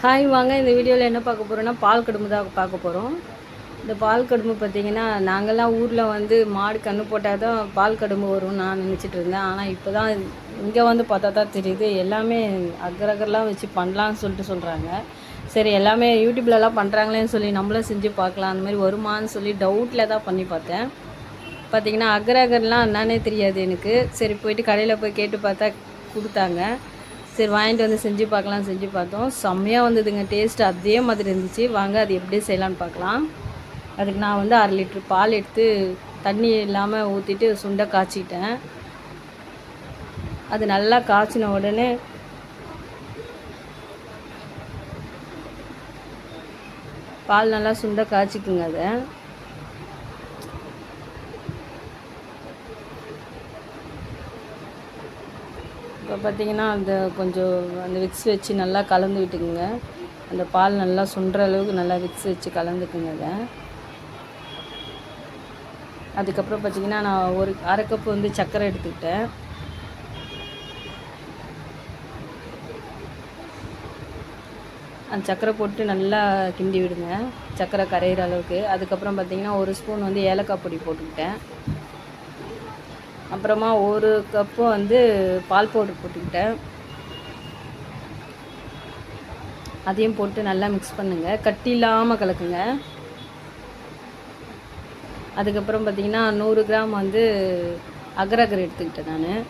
Hi வாங்க. இந்த வீடியோவில் என்ன பார்க்க போகிறோன்னா பால் கடும்பு தான் பார்க்க போகிறோம் இந்த பால் கடும்பு பார்த்திங்கன்னா நாங்கள்லாம் ஊரில் வந்து மாடு கன்று போட்டால் தான் பால் கடும்பு வரும்னு நான் நினச்சிட்டு இருந்தேன். ஆனால் இப்போ தான் இங்கே வந்து பார்த்தா தான் தெரியுது. எல்லாமே அக்கரகர்லாம் வச்சு பண்ணலான்னு சொல்லிட்டு சொல்கிறாங்க சரி எல்லாமே யூடியூப்லலாம் பண்ணுறாங்களேன்னு சொல்லி நம்மளும் செஞ்சு பார்க்கலாம். அந்த மாதிரி வருமான்னு சொல்லி டவுட்டில் தான் பண்ணி பார்த்தேன். பார்த்தீங்கன்னா அக்ரகர்லாம் என்னன்னே தெரியாது எனக்கு. சரி போயிட்டு கடையில் போய் கேட்டு பார்த்தா கொடுத்தாங்க. சரி வாங்கிட்டு வந்து செஞ்சு பார்க்கலாம் செஞ்சு பார்த்தோம். செம்மையாக வந்ததுங்க டேஸ்ட் அதே மாதிரி இருந்துச்சு. வாங்க அது எப்படி செய்யலான்னு பார்க்கலாம். அதுக்கு நான் வந்து அரை லிட்ரு பால் எடுத்து தண்ணி இல்லாமல் ஊற்றிட்டு சுண்டை காய்ச்சிக்கிட்டேன் அது நல்லா காய்ச்சின உடனே பால் நல்லா சுண்டை காய்ச்சிக்குங்க அதை. இப்போ பார்த்தீங்கன்னா அந்த கொஞ்சம் அந்த விக்ஸ் வச்சு நல்லா கலந்து விட்டுக்குங்க. அந்த பால் நல்லா சுண்டுற அளவுக்கு நல்லா விக்ஸ் வச்சு கலந்துக்குங்க அதை. அதுக்கப்புறம் பார்த்தீங்கன்னா நான் ஒரு அரை கப்பு வந்து சர்க்கரை எடுத்துக்கிட்டேன். அந்த சர்க்கரை போட்டு நல்லா கிண்டி விடுங்க. சர்க்கரை கரையிற அளவுக்கு. அதுக்கப்புறம் பார்த்தீங்கன்னா ஒரு ஸ்பூன் வந்து ஏலக்காய் பொடி போட்டுக்கிட்டேன். அப்புறமா ஒரு கப்பு வந்து பால் பவுடர் போட்டுக்கிட்டேன். அதையும் போட்டு நல்லா மிக்ஸ் பண்ணுங்கள் கட்டி இல்லாமல் கலக்குங்க. அதுக்கப்புறம் பார்த்திங்கன்னா நூறு கிராம் வந்து அகரகர் எடுத்துக்கிட்டேன் நான்.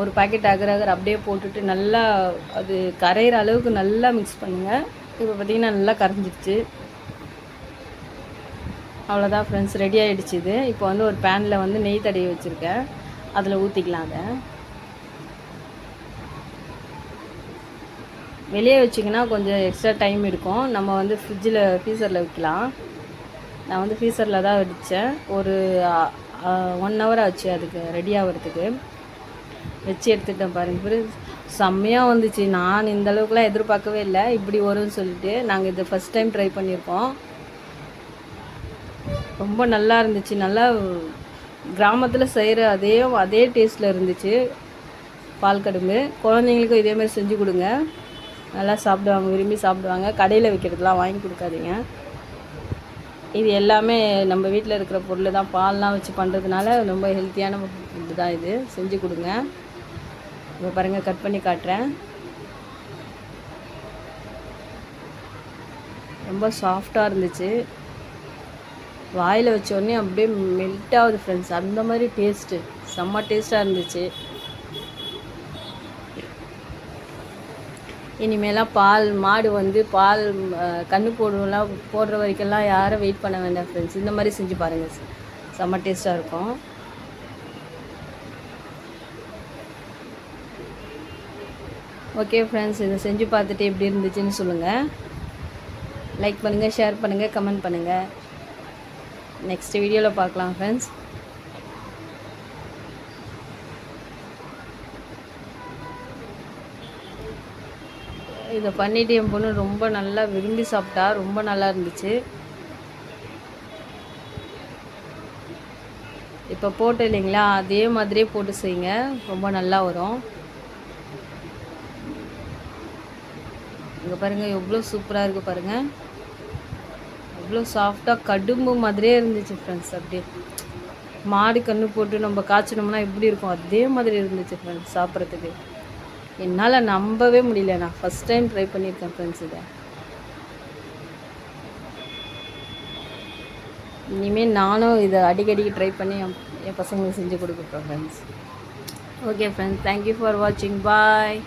ஒரு பாக்கெட் அகரகர் அப்படியே போட்டுட்டு நல்லா அது கரையிற அளவுக்கு நல்லா மிக்ஸ் பண்ணுங்கள் இப்போ பார்த்திங்கன்னா நல்லா கரைஞ்சிடுச்சு அவ்வளோதான் ஃப்ரெண்ட்ஸ் ரெடி ஆகிடுச்சு இது. இப்போ வந்து ஒரு பேனில் வந்து நெய் தடவி வச்சுருக்கேன். அதில் ஊற்றிக்கலாம் அதை. வெளியே வச்சிங்கன்னா கொஞ்சம் எக்ஸ்ட்ரா டைம் இருக்கும். நம்ம வந்து ஃப்ரிட்ஜில் ஃப்ரீசரில் வைக்கலாம். நான் வந்து ஃப்ரீசரில் தான் வச்சேன் ஒரு ஒன் ஹவர் ஆச்சு அதுக்கு ரெடி ஆகிறதுக்கு. வச்சு எடுத்துட்டேன் பாருங்க. பிறகு செம்மையாக வந்துச்சு. நான் இந்த அளவுக்குலாம் எதிர்பார்க்கவே இல்லை. இப்படி வரும்னு சொல்லிட்டு நாங்கள் இதை ஃபஸ்ட் டைம் ட்ரை பண்ணியிருக்கோம். ரொம்ப நல்லா இருந்துச்சு. நல்லா கிராமத்தில் செய்கிற அதே அதே டேஸ்ட்டில் இருந்துச்சு. பால் கடும்பு. குழந்தைங்களுக்கும் இதேமாதிரி செஞ்சு கொடுங்க. நல்லா சாப்பிடுவாங்க விரும்பி சாப்பிடுவாங்க. கடையில் விற்கிறதுலாம் வாங்கி கொடுக்காதீங்க. இது எல்லாமே நம்ம வீட்டில் இருக்கிற பொருள் தான் பால்லாம் வச்சு பண்ணுறதுனால ரொம்ப ஹெல்த்தியான ஃபுட்டு தான் இது. செஞ்சு கொடுங்க. இப்போ பாருங்கள் கட் பண்ணி காட்டுறேன். ரொம்ப சாஃப்டாக இருந்துச்சு. வாயில் வச்சோடனே அப்படியே மெல்ட் ஆகுது ஃப்ரெண்ட்ஸ் அந்த மாதிரி டேஸ்ட்டு செம்ம டேஸ்ட்டாக இருந்துச்சு. இனிமேலாம் பால் மாடு வந்து பால் கன்று போடுவோம்லாம் போடுற வரைக்கும்லாம் யாரும் வெயிட் பண்ண வேண்டாம் ஃப்ரெண்ட்ஸ் இந்த மாதிரி செஞ்சு பாருங்கள் செம்ம டேஸ்ட்டாக இருக்கும். ஓகே ஃப்ரெண்ட்ஸ் இதை செஞ்சு பார்த்துட்டு எப்படி இருந்துச்சுன்னு சொல்லுங்கள் லைக் பண்ணுங்கள் ஷேர் பண்ணுங்கள் கமெண்ட் பண்ணுங்கள் நெக்ஸ்ட் வீடியோவில் பார்க்கலாம் ஃப்ரெண்ட்ஸ் இதை பண்ணிட்டு என் பொண்ணு ரொம்ப நல்லா விரும்பி சாப்பிட்டா ரொம்ப நல்லா இருந்துச்சு. இப்போ போட்டு இல்லைங்களா அதே மாதிரியே போட்டு செய்யுங்க. ரொம்ப நல்லா வரும். இங்கே பாருங்கள் எவ்வளோ சூப்பராக இருக்குது பாருங்கள் அவ்வளோ சாஃப்டாக கடும்பு மாதிரியே இருந்துச்சு ஃப்ரெண்ட்ஸ் அப்படியே மாடு கன்று போட்டு நம்ம காய்ச்சினோம்னா எப்படி இருக்கும்? அதே மாதிரி இருந்துச்சு ஃப்ரெண்ட்ஸ் சாப்பிட்றதுக்கு. என்னால் நம்பவே முடியல. நான் ஃபஸ்ட் டைம் ட்ரை பண்ணியிருக்கேன் ஃப்ரெண்ட்ஸ் இதை. இனிமேல் நானும் இதை அடிக்கடிக்கு ட்ரை பண்ணி என் என் பசங்களுக்கு செஞ்சு கொடுக்குறேன் friends okay friends thank you for வாட்சிங் பாய்